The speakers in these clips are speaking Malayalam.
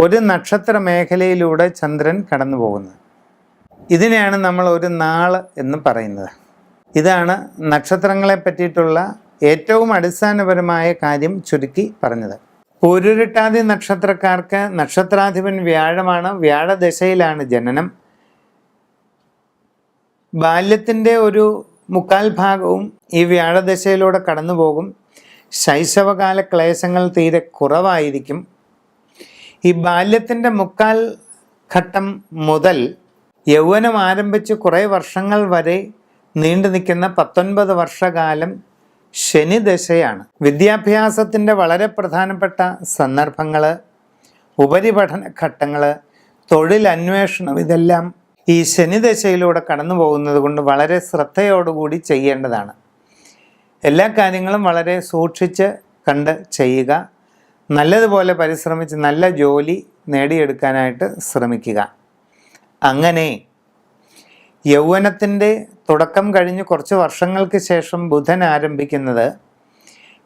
ഒരു നക്ഷത്ര മേഖലയിലൂടെ ചന്ദ്രൻ കടന്നു പോകുന്നത് ഇതിനെയാണ് നമ്മൾ ഒരു നാൾ എന്ന് പറയുന്നത്. ഇതാണ് നക്ഷത്രങ്ങളെ പറ്റിയിട്ടുള്ള ഏറ്റവും അടിസ്ഥാനപരമായ കാര്യം ചുരുക്കി പറഞ്ഞത്. പൂരുരുട്ടാതി നക്ഷത്രക്കാർക്ക് നക്ഷത്രാധിപൻ വ്യാഴമാണ്. വ്യാഴദശയിലാണ് ജനനം. ബാല്യത്തിന്റെ ഒരു മുക്കാൽ ഭാഗവും ഈ വ്യാഴദശയിലൂടെ കടന്നു പോകും ശൈശവകാല ക്ലേശങ്ങൾ തീരെ കുറവായിരിക്കും. ഈ ബാല്യത്തിന്റെ മുക്കാൽ ഘട്ടം മുതൽ യൗവനം ആരംഭിച്ച് കുറേ വർഷങ്ങൾ വരെ നീണ്ടു നിൽക്കുന്ന പത്തൊൻപത് വർഷകാലം ശനിദശയാണ്. വിദ്യാഭ്യാസത്തിന്റെ വളരെ പ്രധാനപ്പെട്ട സന്ദർഭങ്ങൾ ഉപരിപഠന ഘട്ടങ്ങൾ തൊഴിലന്വേഷണം ഇതെല്ലാം ഈ ശനിദശയിലൂടെ കടന്നു പോകുന്നത് കൊണ്ട് വളരെ ശ്രദ്ധയോടുകൂടി ചെയ്യേണ്ടതാണ്. എല്ലാ കാര്യങ്ങളും വളരെ സൂക്ഷിച്ച് കണ്ട് ചെയ്യുക. നല്ലതുപോലെ പരിശ്രമിച്ച് നല്ല ജോലി നേടിയെടുക്കാനായിട്ട് ശ്രമിക്കുക. അങ്ങനെ യൗവനത്തിന്റെ തുടക്കം കഴിഞ്ഞ് കുറച്ച് വർഷങ്ങൾക്ക് ശേഷം ബുധൻ ആരംഭിക്കുന്നത്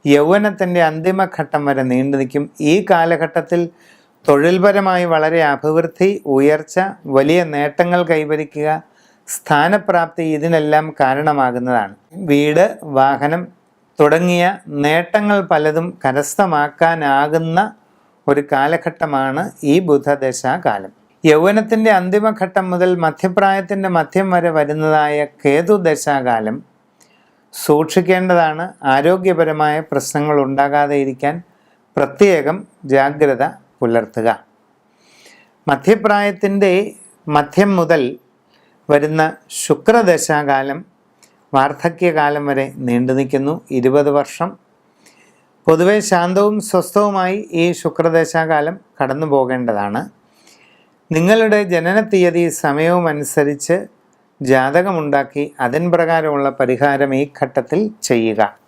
യൗവനത്തിന്റെ അന്തിമഘട്ടം വരെ നീണ്ടു നിൽക്കും. ഈ കാലഘട്ടത്തിൽ തൊഴിൽപരമായി വളരെ അഭിവൃദ്ധി ഉയർച്ച വലിയ നേട്ടങ്ങൾ കൈവരിക്കുക സ്ഥാനപ്രാപ്തി ഇതിനെല്ലാം കാരണമാകുന്നതാണ്. വീട് വാഹനം തുടങ്ങിയ നേട്ടങ്ങൾ പലതും കരസ്ഥമാക്കാനാകുന്ന ഒരു കാലഘട്ടമാണ് ഈ ബുധദശാകാലം. യൗവനത്തിന്റെ അന്തിമഘട്ടം മുതൽ മധ്യപ്രായത്തിന്റെ മധ്യം വരെ വരുന്നതായ കേതുദശാകാലം സൂക്ഷിക്കേണ്ടതാണ്. ആരോഗ്യപരമായ പ്രശ്നങ്ങൾ ഉണ്ടാകാതെ ഇരിക്കാൻ പ്രത്യേകം ജാഗ്രത പുലർത്തുക. മധ്യപ്രായത്തിന്റെ മധ്യം മുതൽ വരുന്ന ശുക്രദശാകാലം വാർദ്ധക്യകാലം വരെ നീണ്ടു നിൽക്കുന്നു. ഇരുപത് വർഷം. പൊതുവെ ശാന്തവും സ്വസ്ഥവുമായി ഈ ശുക്രദേശാകാലം കടന്നു പോകേണ്ടതാണ്. നിങ്ങളുടെ ജനന തീയതി സമയവും അനുസരിച്ച് ജാതകമുണ്ടാക്കി അതിൻ പ്രകാരമുള്ള പരിഹാരം ഈ ഘട്ടത്തിൽ ചെയ്യുക.